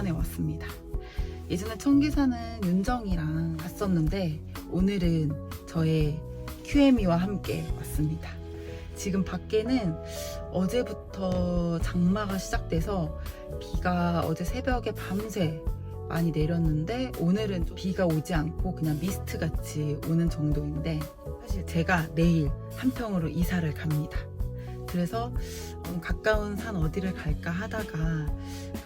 청계산에 왔습니다. 예전에 청계산은 윤정이랑 갔었는데 오늘은 저의 QM이와 함께 왔습니다. 지금 밖에는 어제부터 장마가 시작돼서 비가 어제 새벽에 밤새 많이 내렸는데 오늘은 좀 비가 오지 않고 그냥 미스트 같이 오는 정도인데 사실 제가 내일 한평으로 이사를 갑니다. 그래서 음, 가까운 산 어디를 갈까 하다가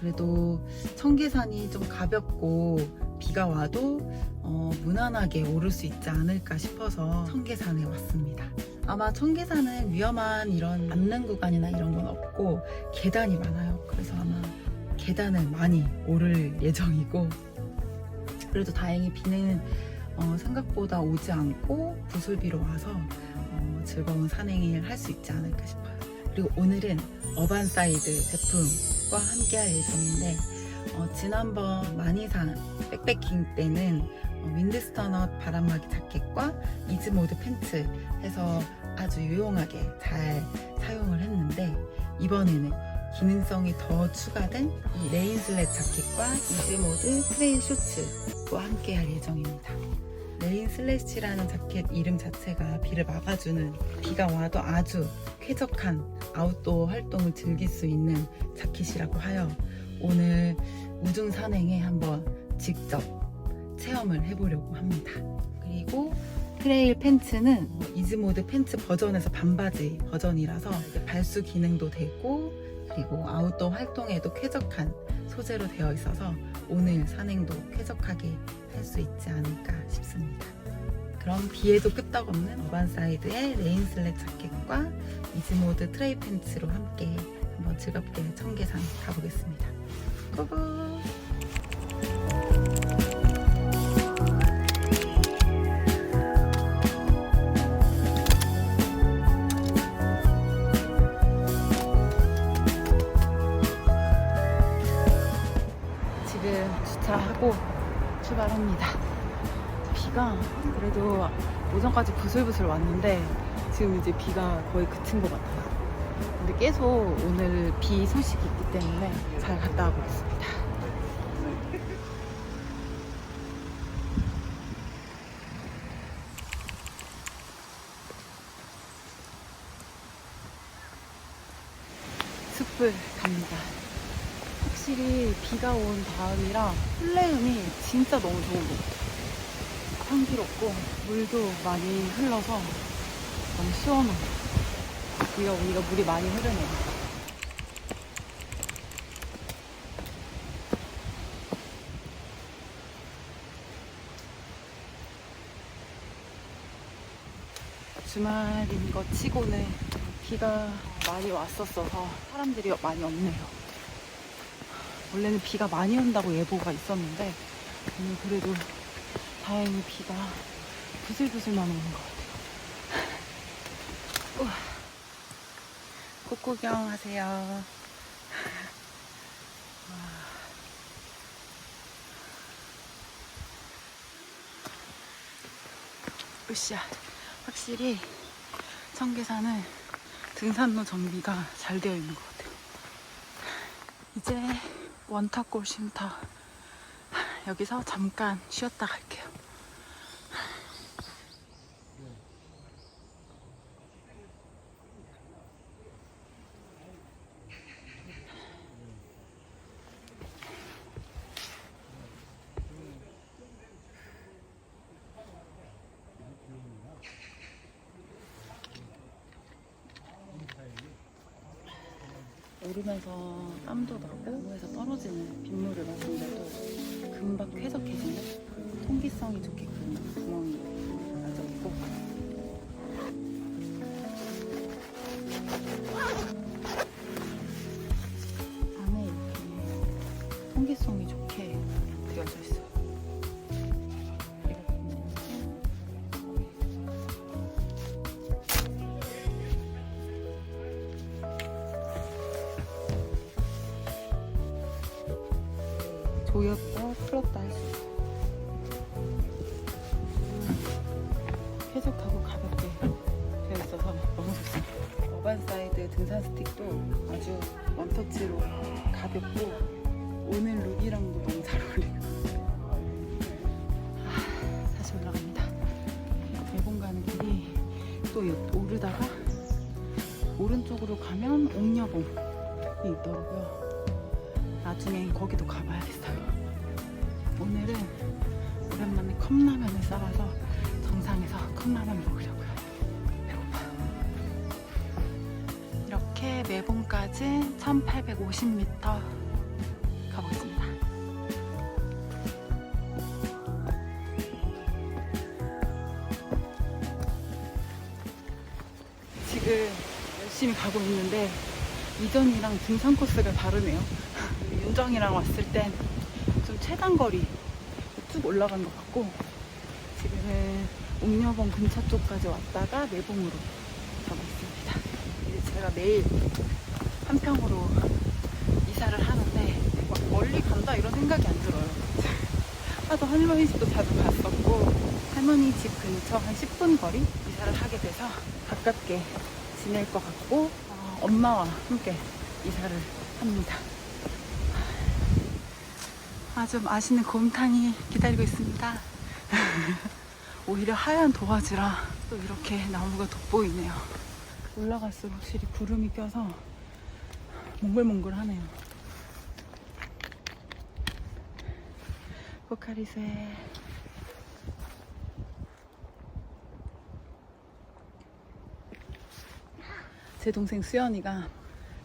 그래도 청계산이 좀 가볍고 비가 와도 어, 무난하게 오를 수 있지 않을까 싶어서 청계산에 왔습니다. 아마 청계산은 위험한 이런 앉는 구간이나 이런 건 없고 계단이 많아요. 그래서 아마 계단을 많이 오를 예정이고 그래도 다행히 비는 어, 생각보다 오지 않고 부슬비로 와서 어, 즐거운 산행을 할 수 있지 않을까 싶어요. 그리고 오늘은 어반사이드 제품과 함께 할 예정인데 어, 지난번 마니산 백패킹 때는 어, 윈드스터넛 바람막이 자켓과 이즈모드 팬츠 해서 아주 유용하게 잘 사용을 했는데 이번에는 기능성이 더 추가된 이 레인슬렛 자켓과 이즈모드 트레일 쇼츠와 함께 할 예정입니다. 레인 슬래시라는 자켓 이름 자체가 비를 막아주는 비가 와도 아주 쾌적한 아웃도어 활동을 즐길 수 있는 자켓이라고 하여 오늘 우중 산행에 한번 직접 체험을 해보려고 합니다. 그리고 트레일 팬츠는 이즈모드 팬츠 버전에서 반바지 버전이라서 발수 기능도 되고 그리고 아웃도어 활동에도 쾌적한 소재로 되어 있어서 오늘 산행도 쾌적하게 할 수 있지 않을까 싶습니다. 그럼 비에도 끄떡없는 어반사이드의 레인슬렛 자켓과 이즈모드 트레이 팬츠로 함께 한번 즐겁게 청계산 가보겠습니다. 고고! 지금 주차하고 출발합니다. 비가 그래도 오전까지 부슬부슬 왔는데 지금 이제 비가 거의 그친 것 같아요. 근데 계속 오늘 비 소식이 있기 때문에 잘 갔다 와보겠습니다. 숲을 갑니다. 확실히 비가 온 다음이라 플레음이 진짜 너무 좋은 것 같아요. 향기롭고 물도 많이 흘러서 너무 시원하고 비가 오니까 물이 많이 흐르네요. 주말인 것 치고는 비가 많이 왔었어서 사람들이 많이 없네요. 원래는 비가 많이 온다고 예보가 있었는데 오늘 그래도 다행히 비가 부슬부슬만 오는 것 같아요. 우와. 꽃 구경하세요. 으쌰. 확실히 청계산은 등산로 정비가 잘 되어 있는 것 같아요. 이제 원탑골 쉼터 여기서 잠깐 쉬었다 갈게요. 오르면서 땀도 나고 몸에서 떨어지는 빗물을 마시는데도 금방 쾌적해지는 통기성이 좋게끔 구멍이 나져 있고. 안에 이렇게 통기성이 좋게 조였다 풀었다 할 수 있어요. 쾌적하고 가볍게 되어 있어서 너무 좋습니다. 오반사이드 등산 스틱도 아주 원터치로 가볍고 오늘 룩이랑도 너무 잘 어울리고 아, 다시 올라갑니다. 일본 가는 길이 또 옆- 오르다가 오른쪽으로 가면 옥녀봉이 있더라고요. 나중에 거기도 가봐야겠어요. 오늘은 오랜만에 컵라면을 싸와서 정상에서 컵라면 먹으려고요. 배고파요. 이렇게 매봉까지 1850m 가보겠습니다. 지금 열심히 가고 있는데 이전이랑 등산 코스가 다르네요. 윤정이랑 왔을 땐 좀 최단거리 쭉 올라간 것 같고 지금은 옥녀봉 근처 쪽까지 왔다가 내봉으로 가고 있습니다. 이제 제가 내일 한평으로 이사를 하는데 막 멀리 간다 이런 생각이 안 들어요. 하도 할머니 집도 자주 갔었고 할머니 집 근처 한 10분 거리 이사를 하게 돼서 가깝게 지낼 것 같고 어, 엄마와 함께 이사를 합니다. 아주 맛있는 곰탕이 기다리고 있습니다. 오히려 하얀 도화지라 또 이렇게 나무가 돋보이네요. 올라갈수록 확실히 구름이 껴서 몽글몽글하네요. 포카리스에 제 동생 수연이가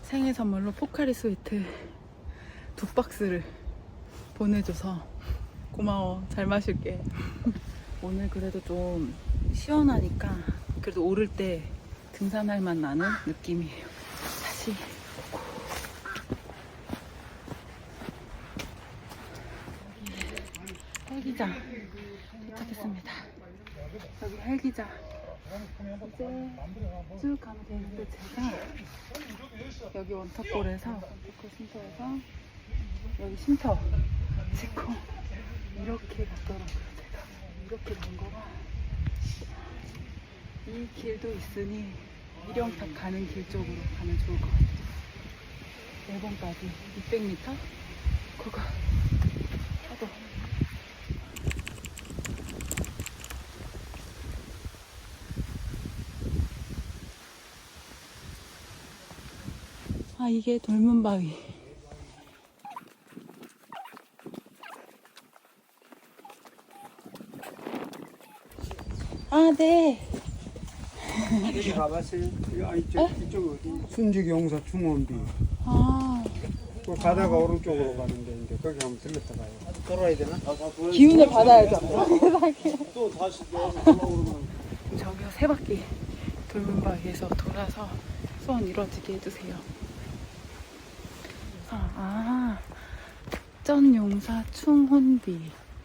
생일 선물로 포카리 스웨트 두 박스를 보내줘서 고마워. 잘 마실게. 오늘 그래도 좀 시원하니까 그래도 오를 때 등산할 맛 나는 느낌이에요. 다시. 헬기장 도착했습니다. 여기 헬기장. 이제 쭉 가면 되는데 제가 여기 원탑골에서 원탑골 쉼터에서 여기 쉼터 짓고 이렇게 갔더라고요 제가. 이렇게 간 거가 이 길도 있으니 일영탑 가는 길 쪽으로 가면 좋을 것 같아요. 4번까지 600m? 그거 하도. 아 이게 돌문바위 아 네. 여기 가봤어요? 아, 이쪽, 이쪽 어디? 순직 용사 중원비. 아그 가다가 오른쪽으로 가는데 이제 거기 한번 들렸다 가요. 돌아야 되나? 기운을 받아야죠. 또 다시 돌아오면 저기요 세 바퀴 돌문 바위에서 돌아서 소원 이루어지게 해주세요. 아, 아전 용사 충혼비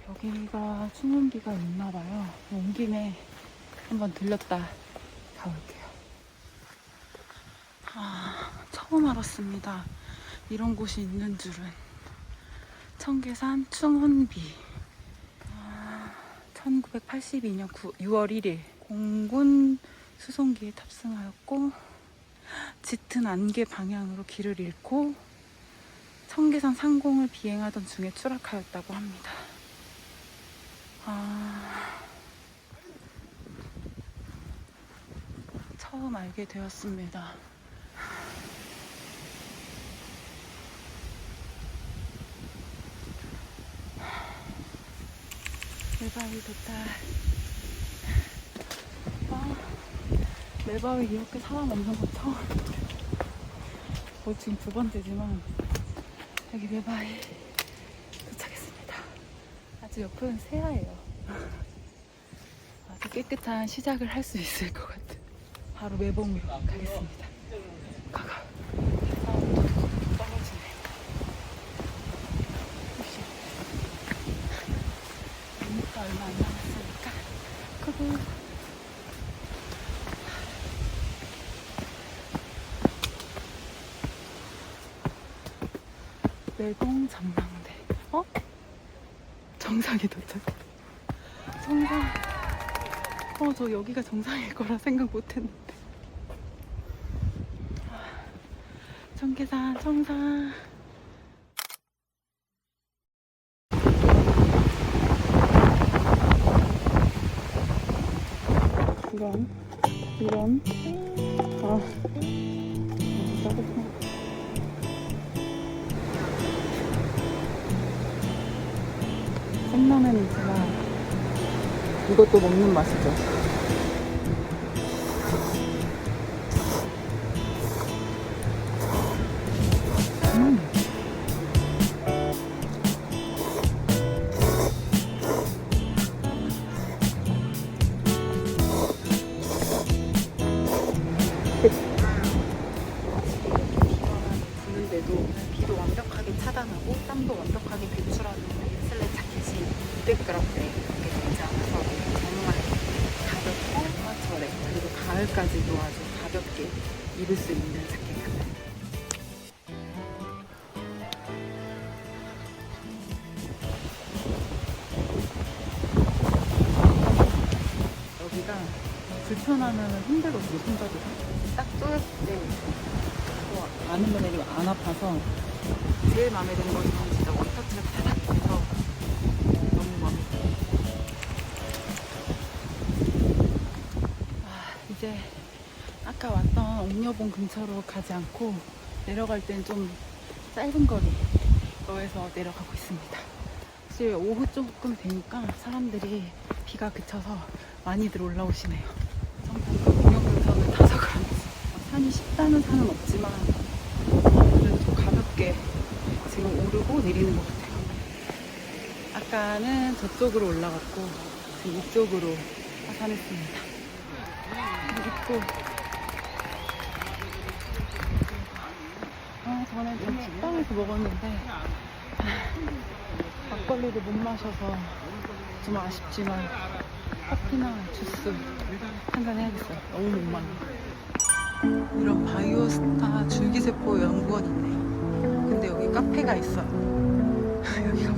여기가 충혼비가 있나봐요. 온 김에 한번 들렸다 가볼게요. 아 처음 알았습니다. 이런 곳이 있는 줄은 청계산 충혼비. 1982년 6월 1일 공군 수송기에 탑승하였고 짙은 안개 방향으로 길을 잃고 청계산 상공을 비행하던 중에 추락하였다고 합니다. 아, 처음 알게 되었습니다. 매바위 도착. 아, 매바위 이렇게 사람 없는 거 처음. 뭐 지금 두 번째지만 여기 매바위 도착했습니다. 아주 옆은 새하예요. 아주 깨끗한 시작을 할 수 있을 것 같은. 바로 매봉으로 가겠습니다. 가가. 아, 또 떨어지네. 역시. 인기가 얼마 안 남았으니까 그거 내동 전망대 어? 정상에 도착 정상 어 저 여기가 정상일 거라 생각 못 했는데 청계산 청산. 이런 이런 아 짜증나. 생라면이지만 이것도 먹는 맛이죠. 200g에 이렇게 되지 않아서 정말 가볍고 저래 그리고 가을까지도 아주 가볍게 입을 수 있는 자켓 같아요. 여기가 불편하면 힘들거든요, 손잡이가. 딱 쪼였을 때 또 아는 분들이 안 아파서 제일 마음에 드는 건 진짜 원터치가 타닥 아, 이제 아까 왔던 옥녀봉 근처로 가지 않고 내려갈 땐 좀 짧은 거리로해서 내려가고 있습니다. 사실 오후 조금 되니까 사람들이 비가 그쳐서 많이들 올라오시네요. 성탄과 옥녀 근처는 타서 그런지 산이 쉽다는 산은 없지만 그래도 좀 가볍게 지금 오르고 내리는 것 같아요. 아까는 저쪽으로 올라갔고 지금 이쪽으로 하산했습니다. 있고 아 저는 좀 식당에서 먹었는데 아, 막걸리를 못 마셔서 좀 아쉽지만 커피나 주스 한잔 해야겠어요. 너무 목말라. 이런 바이오스타 줄기세포 연구원 있네요. 근데 여기 카페가 있어요. 여기가